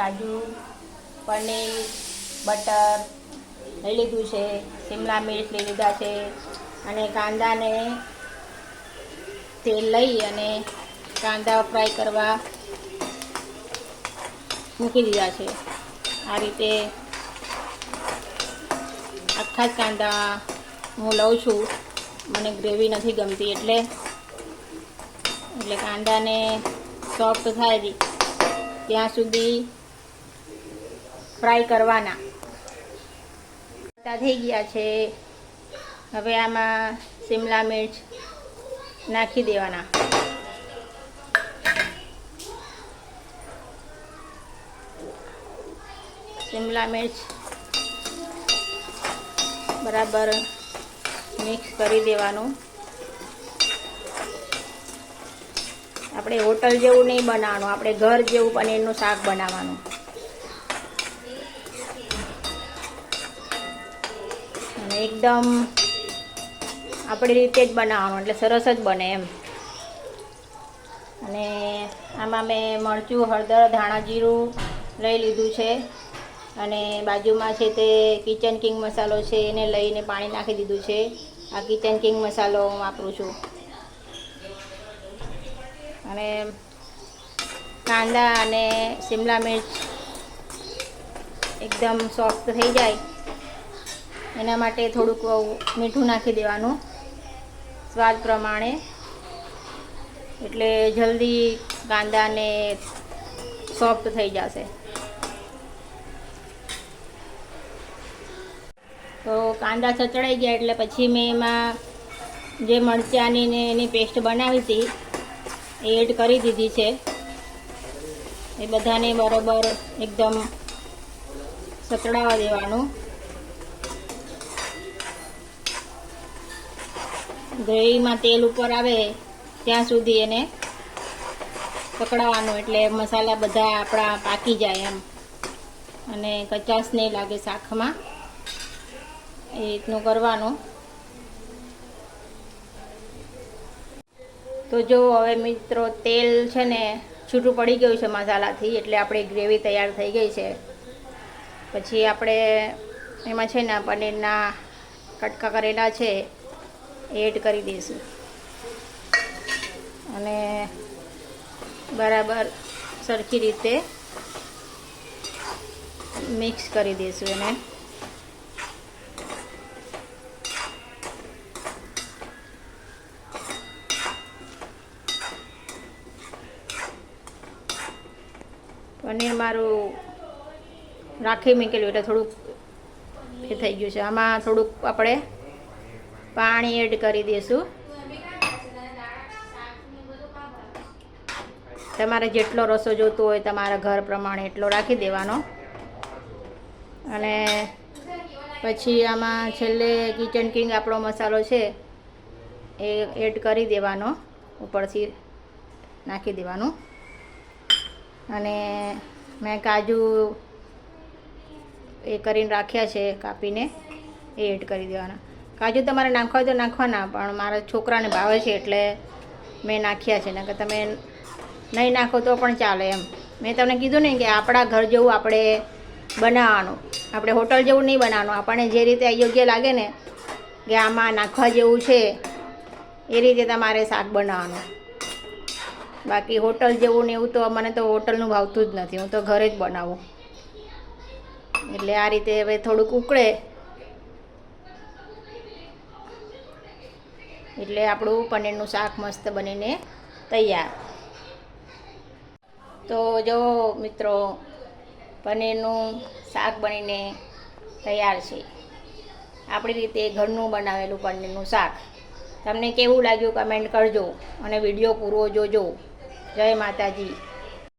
કાજુ, paneer, butter લઈ લીધું છે. શિમલા મિર્ચ લઈ લીધા છે. અને કાંદાને તેલ લઈ અને કાંદા ફ્રાય કરવા મૂકી દીધા છે. આ રીતે આખા જ કાંદા હું લઉં છું. મને ગ્રેવી નથી ગમતી એટલે એટલે કાંદાને સોફ્ટ થાય ત્યાં સુધી ફ્રાય કરવાના. થઈ ગયા છે. હવે આમાં શિમલા મિર્ચ નાખી દેવાના. શિમલા મિર્ચ બરાબર મિક્સ કરી દેવાનું. આપણે હોટલ જેવું નહીં બનાવવાનું. આપણે ઘર જેવું પનીરનું શાક બનાવવાનું. એકદમ આપણી રીતે જ બનાવવાનું, એટલે સરસ જ બને એમ. અને આમાં મેં મરચું, હળદર, ધાણા જીરું લઈ લીધું છે. અને બાજુમાં છે તે કિચન કિંગ મસાલો છે, એને લઈને પાણી નાખી દીધું છે. આ કિચન કિંગ મસાલો હું વાપરું છું. અને કાંદા અને શિમલા મિર્ચ એકદમ સોફ્ટ થઈ જાય. એના માટે થોડુંક મીઠું નાખી દેવાનું. સ્વાદ પ્રમાણે. એટલે જલ્દી કાંદાને સોફ્ટ થઈ જશે. તો કાંદા સચડાઈ ગયા એટલે પછી મેં એમાં જે મરચાંની ને એની પેસ્ટ બનાવી હતી, એ એડ કરી દીધી છે. એ બધાને બરાબર એકદમ સચડાવા દેવાનું. ગ્રેવીમાં તેલ ઉપર આવે, ત્યાં સુધી એને પકડાવવાનું એટલે મસાલા બધા આપણા પાકી જાય એમ. અને કચાશ નહીં લાગે શાકમાં. એ રીતનું કરવાનું. તો જો હવે મિત્રો તેલ છે ને છૂટું પડી ગયું છે મસાલાથી, એટલે આપણી ગ્રેવી તૈયાર થઈ ગઈ છે. પછી આપણે એમાં છે ને પનીરના કટકા કરેલા છે. એડ કરી દઈશું. અને બરાબર સરખી રીતે મિક્સ કરી દઈશું એને. પનીર મારું રાખી મૂકેલું એટલે થોડુંક એ થઈ ગયું છે. આમાં થોડુંક આપણે પાણી એડ કરી દઈશું તમારે જેટલો રસો જોતો હોય તમારા ઘર પ્રમાણે એટલો રાખી દેવાનો. અને પછી આમાં છેલ્લે કિચન કિંગ આપણો મસાલો છે એ એડ કરી દેવાનો, ઉપરથી નાખી દેવાનું. અને મેં કાજુ એ કરીને રાખ્યા છે કાપીને, એ એડ કરી દેવાના. કાજુ તમારે નાખવા તો નાખવાના, પણ મારા છોકરાને ભાવે છે એટલે મેં નાખ્યા છે. નકર તમે નહીં નાખો તો પણ ચાલે એમ. મેં તમને કીધું ને કે આપણા ઘર જેવું આપણે બનાવવાનું. આપણે હોટલ જેવું નહીં બનાવવાનું. આપણને જે રીતે યોગ્ય લાગે ને કે આમાં નાખવા જેવું છે, એ રીતે તમારે શાક બનાવવાનું. બાકી હોટલ જેવું ને એવું તો મને તો હોટલનું ભાવતું જ નથી. હું તો ઘરે જ બનાવું. એટલે આ રીતે હવે થોડુંક ઉકળે. એટલે આપણું પનીરનું શાક મસ્ત બનીને તૈયાર. તો જો મિત્રો, પનીરનું શાક બનીને તૈયાર છે. આપણી રીતે ઘરનું બનાવેલું પનીરનું શાક. તમને કેવું લાગ્યું કમેન્ટ કરજો અને વીડિયો પૂરો જોજો. જય માતાજી.